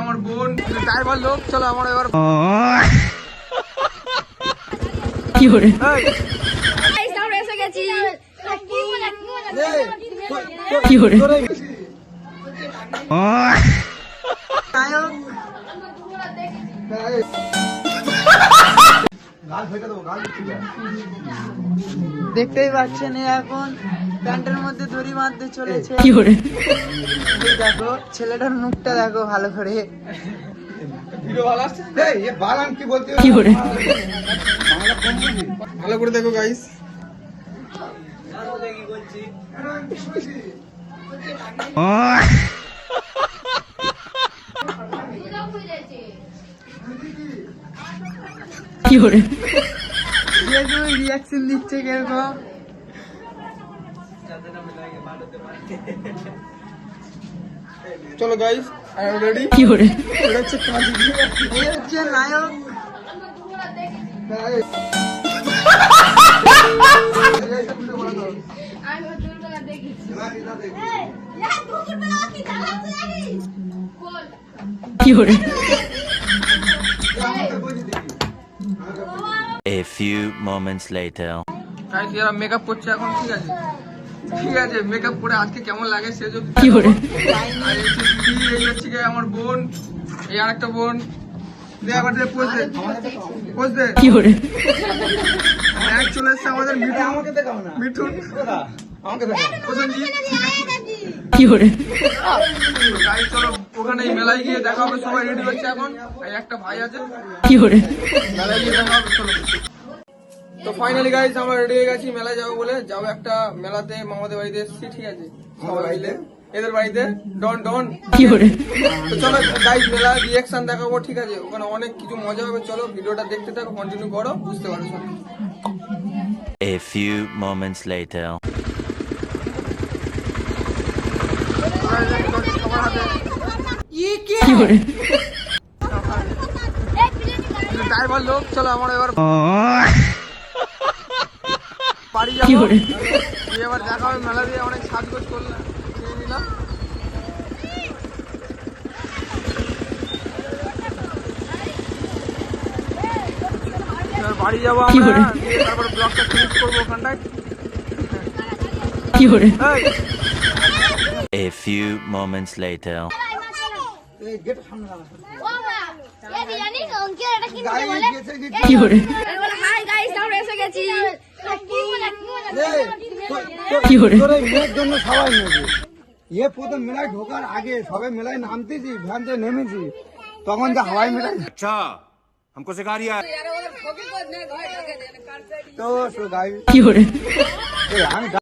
আমার বোন লোক চলো আমার এবার কি গেছি কি মজা কি মজা কি দেখতেই পাচ্ছেন এখন প্যান্টের মধ্যে দড়ি বাঁধতে চলেছে। কি hore দেখো ছেলেটার মুখটা দেখো ভালো করে। ভালো করে দেখো গাইস কি hore যেহেতু রিয়াকশন দিচ্ছে কীরকম? চলো গাইস আর রেডি কি hore এটা হচ্ছে কাজী। এই হচ্ছে ইয়া কি hore A few moments later. Guys এরা মেকআপ করছে এখন ঠিক আছে? ঠিক আছে মেকআপ করে আজকে কেমন লাগে সে যদি কি আর গিয়ে আমার বোন এই আরেকটা বোন। দে আবার দে পোজ দে। পোজ দে। কি hore এক চলে এসছে আমাদের মিঠুন। আমাকে দেখাও না। মিঠুন। আমাকে দেখাও প্রসেনজিৎ কি hore গাইস চলো ওখানে মেলায় গিয়ে দেখা হবে। সবাই রেডি হচ্ছে এখন। এই একটা ভাই আছে। কি hore মেলায় গিয়ে দেখা হবে চলো। তো ফাইনালি গাইস আমরা রেডি হয়ে গেছি মেলায় যাব বলে। যাব একটা মেলাতে মামাদের বাড়িতে এসেছি ঠিক আছে? সবাই মিলে। এদের বাড়িতে? ডন ডন। কি hore তো চলো গাইজ মেলা রিয়াকশন দেখাবো ঠিক আছে? ওখানে অনেক কিছু মজা হবে। চলো ভিডিওটা দেখতে থাকো কন্টিনিউ করো বুঝতে পারো সব। A few moments later. কি? বিরিয়ানি ড্রাইভার লোক চলো আমরা এবার বাড়ি কি যাব। hore এবার দেখা হবে মেলা দিয়ে অনেক সাজগোজ করলাম খেয়ে নিলাম। এবার বাড়ি যাব আমরা করে? তারপর ব্লগটা ফিনিশ করব ওখানটায়। কি hore এই, A few moments later. কি বলে? কি hore বলে হাই গাইস আমরা এসে গেছি। জন্য সবাই নেবে ইয়ে প্রথম মেলায় ঢোকার আগে সবে মেলায় নামতেছি ভ্যান থেকে নেমেছি তখন যে হাওয়াই মেলায় अच्छा हमको सिखा रिया है তো গাড়ি কি hore আমি